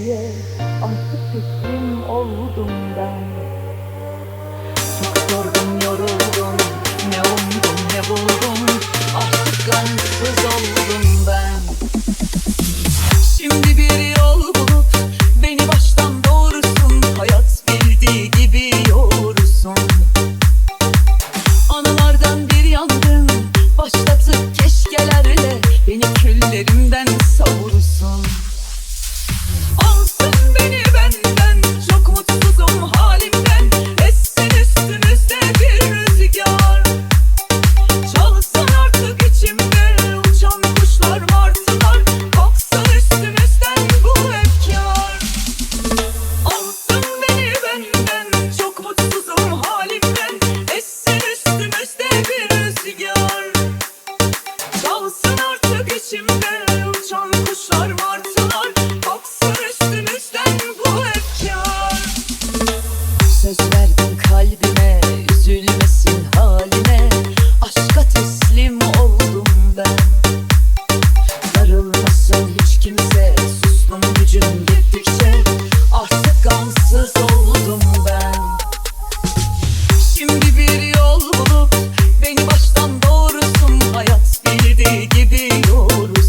diye Artık teslim oldum ben. uçan kuşlar martılar Kalksın üstünüzden bu efkar Söz verdim kalbime üzülmesin haline Aşka teslim oldum ben. Darılmasın hiç kimse sustum gücüm gittikçe. Artık ansız oldum ben. Şimdi bir yol bulup beni baştan doğrusun. Hayat bildiği gibi yoruz